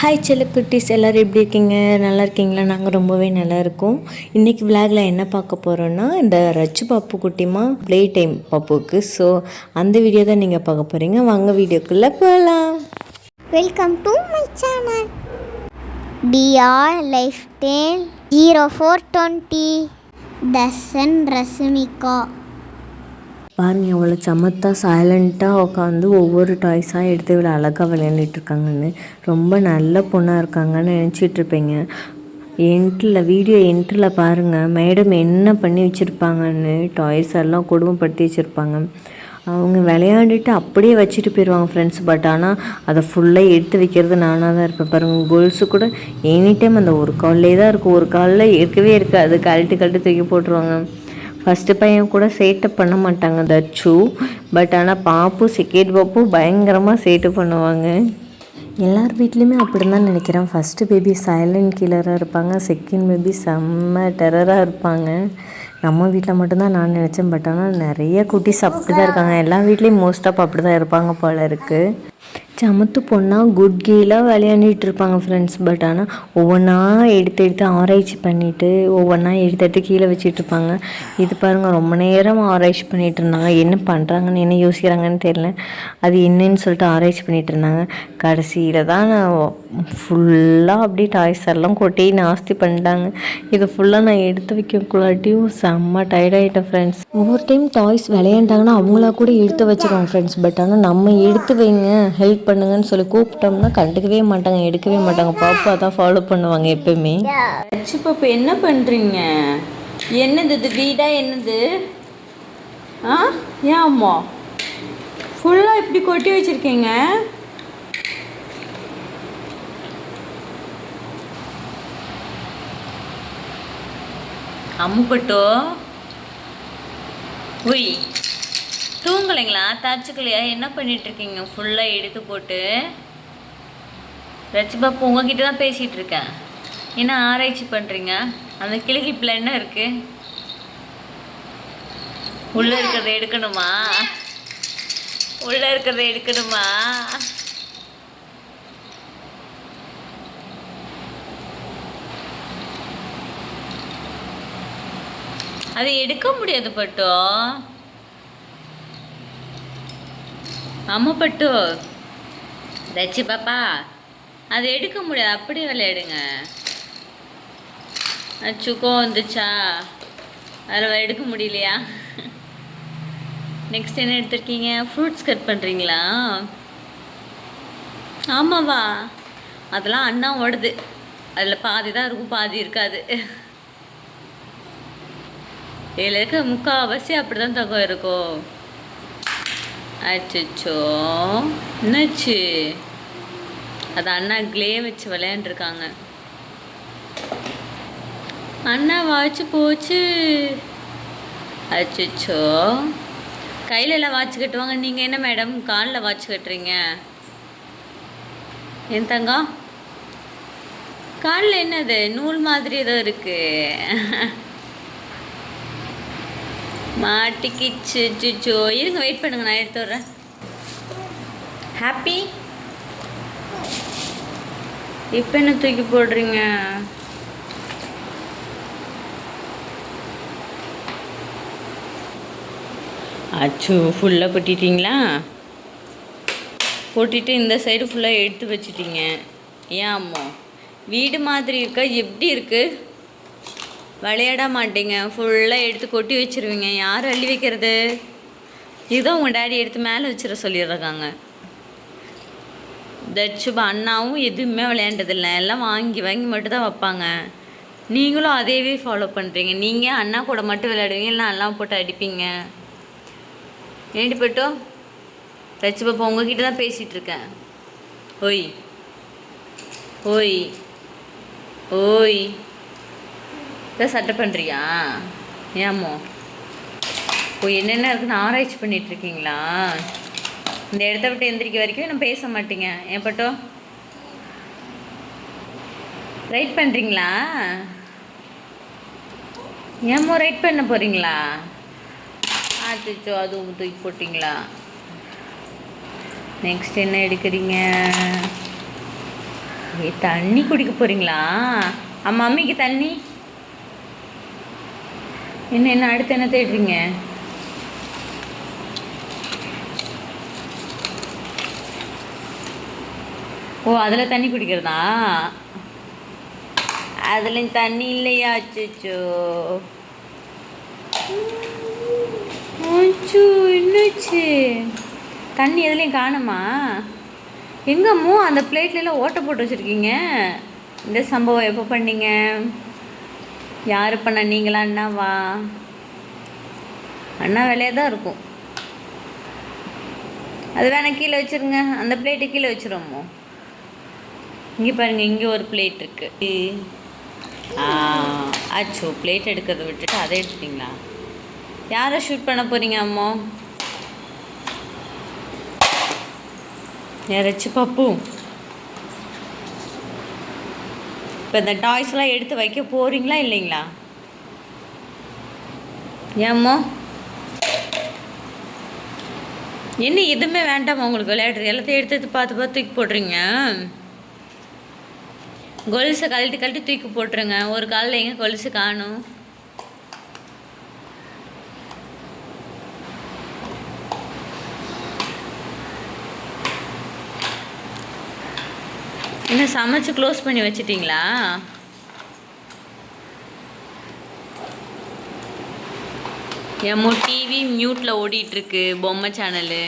Hi செல்லக்குட்டீஸ். எல்லோரும் எப்படி இருக்கீங்க? நல்லா இருக்கீங்களா? நாங்கள் ரொம்பவே நல்லா இருக்கோம். இன்றைக்கி விளாகில் என்ன பார்க்க போகிறோன்னா இந்த ரச்சு பாப்பு குட்டிமா ப்ளே டைம் பாப்புக்கு ஸோ அந்த வீடியோ தான் நீங்கள் பார்க்க போகிறீங்க வாங்க வீடியோக்குள்ளே போகலாம் welcome to my channel TR life tale zero four twenty Dasun Rasmika பாருங்க எவ்வளோ சமத்தாக சைலண்ட்டாக உட்காந்து ஒவ்வொரு டாய்ஸாக எடுத்து இவ்வளோ அழகாக விளையாண்டுட்டு இருக்காங்கன்னு. ரொம்ப நல்ல பொண்ணாக இருக்காங்கன்னு நினச்சிட்டு இருப்பீங்க. என்ட்டில் வீடியோ என்ட்டில் பாருங்கள் மேடம் என்ன பண்ணி வச்சுருப்பாங்கன்னு டாய்ஸ் எல்லாம் கொடுமைப்படுத்தி வச்சுருப்பாங்க. அவங்க விளையாண்டுட்டு அப்படியே வச்சுட்டு போயிடுவாங்க ஃப்ரெண்ட்ஸ் பட் ஆனால் அதை ஃபுல்லாக எடுத்து வைக்கிறது நானாக தான் இருப்பேன். பாருங்கள் கேர்ள்ஸு கூட எனி டைம் அந்த ஒரு கால்லே தான் இருக்கும். ஒரு காலில் இருக்கவே இருக்காது. கழட்டி கழட்டி தூக்கி போட்டுருவாங்க. ஃபஸ்ட்டு பையன் கூட சேட்டை பண்ண மாட்டாங்க தச்சு. பட் ஆனால் பாப்பு செகண்ட் பாப்பு பயங்கரமாக சேட்டை பண்ணுவாங்க. எல்லார் வீட்லேயுமே அப்படி தான் நினைக்கிறேன் ஃபஸ்ட்டு பேபி சைலண்ட் கில்லராக இருப்பாங்க. செகண்ட் பேபி செம்ம டெரராக இருப்பாங்க. நம்ம வீட்டில் மட்டும்தான் நான் நினச்சேன். பட் ஆனால் நிறைய குட்டி அப்படி தான் இருக்காங்க. எல்லா வீட்லேயும் மோஸ்ட் ஆஃப் அப்படி தான் இருப்பாங்க போல இருக்குது சமத்து பொண்ணாக குட் கேலாக விளையாண்டுட்டு இருப்பாங்க ஃப்ரெண்ட்ஸ் பட் ஆனால் ஒவ்வொன்றா எடுத்து எடுத்து ஆராய்ச்சி பண்ணிவிட்டு ஒவ்வொன்றா எடுத்து எடுத்து கீழே வச்சுட்டு இருப்பாங்க இது பாருங்கள் ரொம்ப நேரம் ஆராய்ச்சி பண்ணிகிட்டு இருந்தாங்க. என்ன பண்ணுறாங்கன்னு என்ன யோசிக்கிறாங்கன்னு தெரில அது என்னன்னு சொல்லிட்டு ஆராய்ச்சி பண்ணிகிட்டு இருந்தாங்க. கடைசியில் தான் நான் ஃபுல்லாக அப்படியே டாய்ஸ் எல்லாம் கொட்டி நாஸ்தி பண்ணிட்டாங்க. இதை ஃபுல்லாக நான் எடுத்து வைக்கக்குள்ளாட்டியும் செம்ம டயர்டாயிட்டேன் ஃப்ரெண்ட்ஸ் ஒவ்வொரு டைம் டாய்ஸ் விளையாண்டாங்கன்னா அவங்களா கூட எடுத்து வச்சுருவாங்க ஃப்ரெண்ட்ஸ் பட் ஆனால் நம்ம எடுத்து வைங்க ஹெல்ப் பண்ணுங்கன்னு சொல்லி கூப்பிட்டோம்னா கண்டுக்கவே மாட்டாங்க எடுக்கவே மாட்டாங்க. பாப்பா தான் ஃபாலோ பண்ணுவாங்க எப்பயுமே அச்சு பாப்பா என்ன பண்ணுறீங்க என்னது இது? வீடா என்னது? ஆ? ஏன் அம்மா? ஃபுல்லாக இப்படி கொட்டி வச்சுருக்கீங்க? அம்முப்பட்டோ உய். தூங்கலைங்களா? தாச்சுக்கலையா? என்ன பண்ணிட்டு இருக்கீங்க ஃபுல்லாக எடுத்து போட்டு. ரச்சி பாப்பு உங்ககிட்ட தான் பேசிகிட்டு இருக்கேன் என்ன ஆராய்ச்சி பண்ணுறீங்க அந்த கிளிகிப்பில் என்ன இருக்கு? உள்ளே இருக்கிறத எடுக்கணுமா? உள்ளே இருக்கிறத எடுக்கணுமா? அது எடுக்க முடியாது பட்டோ. அம்மப்பட்டு. பட்டு தச்சு பாப்பா அது எடுக்க முடியாது அப்படியே விளையாடுங்க. அச்சுக்கோ வந்துச்சா? அதில் எடுக்க முடியலையா? நெக்ஸ்ட் என்ன எடுத்துருக்கீங்க? ஃப்ரூட்ஸ் கட் பண்ணுறீங்களா ஆமாவா? அதெல்லாம் அண்ணா ஓடுது. அதில் பாதி தான் இருக்கும் பாதி இருக்காது. இதில் இருக்க முக்கால்வாசி அப்படி தான் தங்கம் இருக்கும். அச்சோ என்னாச்சு? அது அண்ணா க்ளே வச்சு விளையாண்டுருக்காங்க. அண்ணா வாட்ச் போச்சு. அச்சோ கையில எல்லாம் வாட்ச் கட்டுவாங்க. நீங்கள் என்ன மேடம்? காலில் வாட்ச் கட்டுறீங்க? என் தங்கம் காலில் என்னது? நூல் மாதிரி ஏதோ இருக்குது மாட்டிக்கிச்சு. சுச்சோ இருங்க வெயிட் பண்ணுங்க நான் எடுத்து வர்றேன் ஹாப்பி இப்போ என்ன தூக்கி போடுறீங்க? அச்சோ ஃபுல்லாக கொட்டிட்டீங்களா? கொட்டிட்டு இந்த சைடு ஃபுல்லாக எடுத்து வச்சிட்டீங்க. ஏன் அம்மா? வீடு மாதிரி இருக்கா? எப்படி இருக்குது விளையாட மாட்டீங்க. ஃபுல்லாக எடுத்து கொட்டி வச்சிருவீங்க. யார் அள்ளி வைக்கிறது? இதுதான் உங்கள் டேடி எடுத்து மேலே வச்சிட சொல்லிடுறாங்க தட்சுபா அண்ணாவும் எதுவுமே விளையாண்டதில்லை எல்லாம் வாங்கி வாங்கி மட்டும் தான் வைப்பாங்க. நீங்களும் அதையவே ஃபாலோ பண்ணுறீங்க நீங்கள் அண்ணா கூட மட்டும் விளையாடுவீங்க. இல்லை அண்ணா போட்டு அடிப்பீங்க. ஏண்டி போட்டோ? தச்சு பாப்பா உங்ககிட்ட தான் பேசிகிட்டு இருக்கேன். ஓய். ஓய். ஓய். இதை சட்டை பண்ணுறியா ஏமோ ஓ என்னென்ன இருக்குன்னு ஆராய்ச்சி பண்ணிகிட்ருக்கீங்களா இந்த இடத்த விட்டு எந்திரிக்க வரைக்கும் நான் பேச மாட்டீங்க. ஏப்பட்டோ ரைட் பண்ணுறீங்களா ஏமோ ரைட் பண்ண போகிறீங்களா ஆச்சோ அதுவும் தூக்கி போட்டிங்களா? நெக்ஸ்ட் என்ன எடுக்கிறீங்க? ஏ தண்ணி குடிக்க போகிறீங்களா அம்மா மம்மிக்கு தண்ணி? என்ன என்ன அடுத்து என்ன தேடுறீங்க? ஓ அதில் தண்ணி குடிக்கிறதா? அதில் தண்ணி இல்லையா? அச்சோ அச்சோ என்னாச்சு? தண்ணி எதுலேயும் காணுமா? எங்கம்மோ அந்த பிளேட்லலாம் ஓட்டை போட்டு வச்சுருக்கீங்க? இந்த சம்பவம் எப்போ பண்ணீங்க? யார் பண்ண? நீங்களா அண்ணாவா அண்ணா வேலையாக தான் இருக்கும். அது வேணால் கீழே வச்சிருங்க. அந்த பிளேட்டு கீழே வச்சுருவோமோ? இங்கே பாருங்க இங்கே ஒரு பிளேட் இருக்குது ஆ அச்சோ பிளேட் எடுக்கிறத விட்டுட்டு அதை எடுத்துட்டிங்களா யாரை ஷூட் பண்ண போகிறீங்க அம்மா? யாராச்சும் பப்பு இப்போ இந்த டாய்ஸ்லாம் எடுத்து வைக்க போகிறீங்களா இல்லைங்களா? ஏம்மா? என்ன எதுவுமே வேண்டாமா உங்களுக்கு விளையாடுறது. எல்லாத்தையும் எடுத்து எடுத்து பார்த்து பார்த்து தூக்கி போடுறீங்க கொலுசை கழட்டி கழட்டி தூக்கி போட்டுருங்க. ஒரு காலில் எங்கே கொலுசு காணும்? சமைச்சு க்ளோஸ் பண்ணி வச்சிட்டிங்களா? எம்மோ டிவி மியூட்டில் ஓடிட்டுருக்கு பொம்மை சேனலு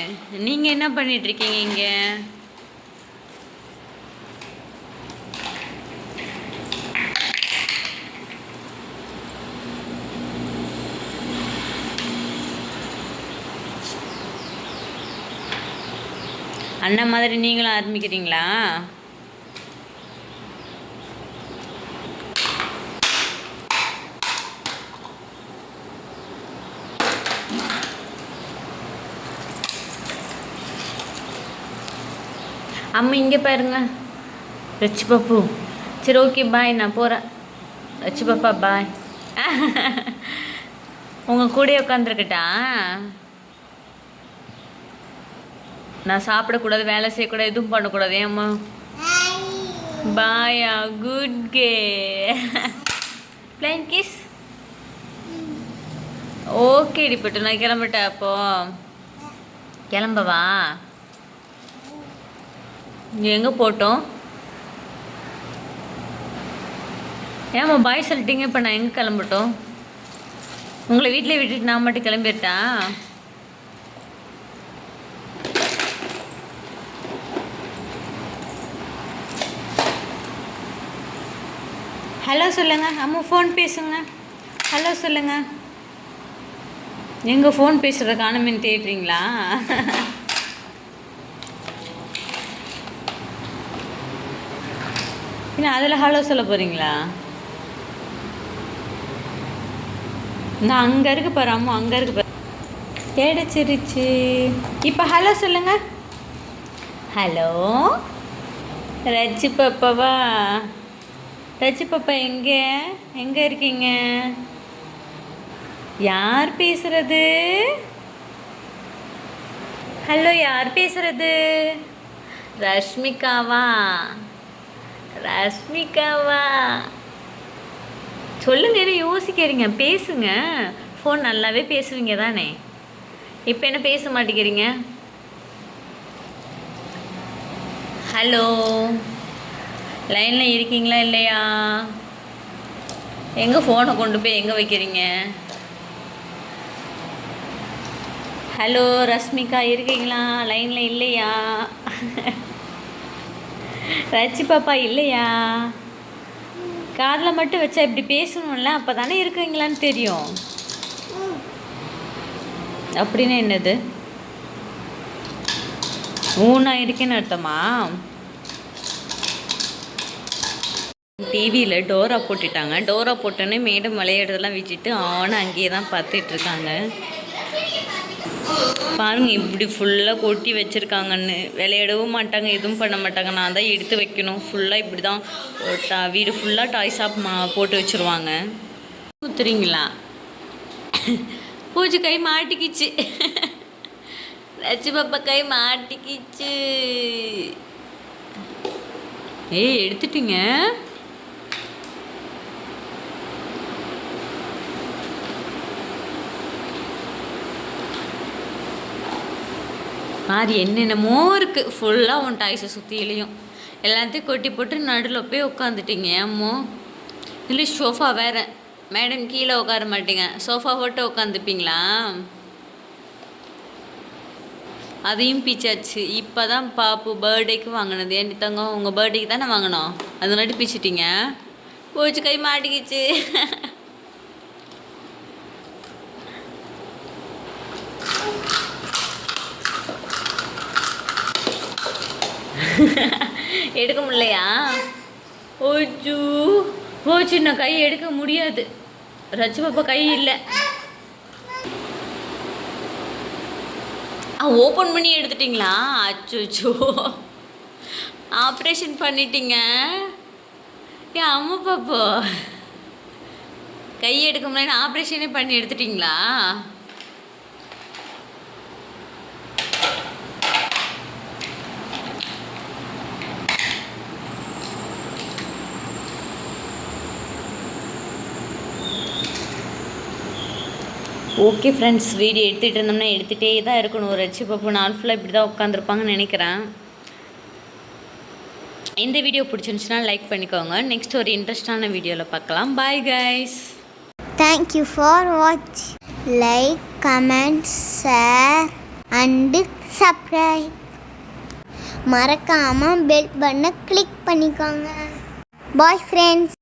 நீங்கள் என்ன பண்ணிகிட்ருக்கீங்க இங்கே? அண்ணன் மாதிரி நீங்களும் ஆரம்பிக்கிறீங்களா? அம்மா இங்கே பாருங்க. ரச்சி பப்பு. சரி ஓகே பாய் நான் போகிறேன் ரச்சி பாப்பா பாய் உங்கள் கூடயே உட்காந்துருக்கட்டா நான் சாப்பிடக்கூடாது வேலை செய்யக்கூடாது எதுவும் பண்ணக்கூடாது. ஏம்மா பாயா குட் கே பிளைன் கிஸ் ஓகே டிப்பட்டு நான் கிளம்பிட்டேன் அப்போ. கிளம்பவா? எங்கே போட்டோம்? ஏம்மா பாய் சொல்லிட்டீங்க இப்போ நான் எங்கே கிளம்பட்டோம்? உங்களை வீட்டிலே விட்டுட்டு நான் மட்டும் கிளம்பிட்டா? ஹலோ சொல்லுங்கள் அம்மா ஃபோன் பேசுங்க. ஹலோ சொல்லுங்கள் எங்கே ஃபோன் பேசுகிற காணுமேன்னு தேடுறீங்களா என்ன அதில் ஹலோ சொல்ல போகிறீங்களா நான் அங்கே இருக்க பாரு அம்மா அங்கே இருக்க பாரு கிடைச்சிருச்சு இப்போ ஹலோ சொல்லுங்க. ஹலோ ரஜி பாப்பாவா? ரஜி பாப்பா எங்கே? எங்கே இருக்கீங்க? யார் பேசுறது? ஹலோ யார் பேசுறது? ரஷ்மிகாவா? ரஷ்மிகாவா? சொல்லுங்க என்ன யோசிக்கிறீங்க. பேசுங்க. ஃபோன் நல்லாவே பேசுவீங்க தானே. இப்போ என்ன பேச மாட்டேங்கிறீங்க? ஹலோ லைனில் இருக்கீங்களா இல்லையா? எங்கே ஃபோனை கொண்டு போய் எங்கே வைக்கிறீங்க? ஹலோ ரஷ்மிகா இருக்கீங்களா? லைனில் இல்லையா? ரச்சி பாப்பா இல்லையா? காதில் மட்டும் வச்சா இப்படி பேசணும்ல அப்போ தானே இருக்கீங்களான்னு தெரியும். அப்படின்னு என்னது? ஊனா இருக்கேன்னு அர்த்தமா? டிவியில் டோரா போட்டுட்டாங்க. டோரா போட்டோன்னே மேடம் விளையாடுறதெல்லாம் விட்டுட்டு ஆன அங்கேயே தான் பார்த்துட்ருக்காங்க பாருங்கள் பாருங்க இப்படி ஃபுல்லாக கொட்டி வச்சுருக்காங்கன்னு. விளையாடவும் மாட்டாங்க எதுவும் பண்ண மாட்டாங்க. நான் தான் எடுத்து வைக்கணும். ஃபுல்லாக இப்படி தான் வீடு ஃபுல்லாக டாய் ஷாப் மா போட்டு வச்சுருவாங்க. ஊத்துறீங்களா? பூஜை கை மாட்டிக்கிச்சு. ரச்சி பாப்பா கை மாட்டிக்கிச்சு. ஏய் எடுத்துட்டீங்க. மாதிரி என்னென்னமோ இருக்குது ஃபுல்லாக உன் டாய்ஸை சுற்றிலையும் எல்லாத்தையும் கொட்டி போட்டு நடுவில் போய் உட்காந்துட்டீங்க ஏம்மோ? இல்லை சோஃபா வேறு. மேடம் கீழே உட்கார மாட்டீங்க. சோஃபா போட்டு உட்காந்துப்பீங்களா அதையும் பிச்சாச்சு. இப்போ தான் பாப்பு பர்த்டேக்கு வாங்கினது. ஏன்டி தங்கம் உங்கள் பர்த்டேக்கு தானே வாங்கினோம்? அது பிச்சிட்டிங்க. போச்சு கை மாட்டிக்கிச்சு. எடுக்க முடியலையா? ஓச்சு போச்சு நான் கை எடுக்க முடியாது. ரச்சு பாப்பா கை இல்லை. ஆ ஓப்பன் பண்ணி எடுத்துட்டிங்களா? அச்சோச்சோ. ஆப்ரேஷன் பண்ணிட்டீங்க. ஏன் அம்மா பாப்பா. கை எடுக்க முடியாது ஆப்ரேஷனே பண்ணி எடுத்துட்டிங்களா? ஓகே ஃப்ரெண்ட்ஸ் வீடியோ எடுத்துகிட்டு இருந்தோம்னா எடுத்துகிட்டே தான் இருக்கணும். ஒரு அச்சு பாப்பு நாள் ஃபுல்லாக இப்படி தான் உட்காந்துருப்பாங்கன்னு நினைக்கிறேன். இந்த வீடியோ பிடிச்சிருந்துச்சுன்னா லைக் பண்ணிக்கோங்க. நெக்ஸ்ட் ஒரு இன்ட்ரெஸ்டான வீடியோவில் பார்க்கலாம். Bye guys thank you for watch like comment share and subscribe மறக்காமல் பெல் பண்ண கிளிக் பண்ணிக்கோங்க. Bye friends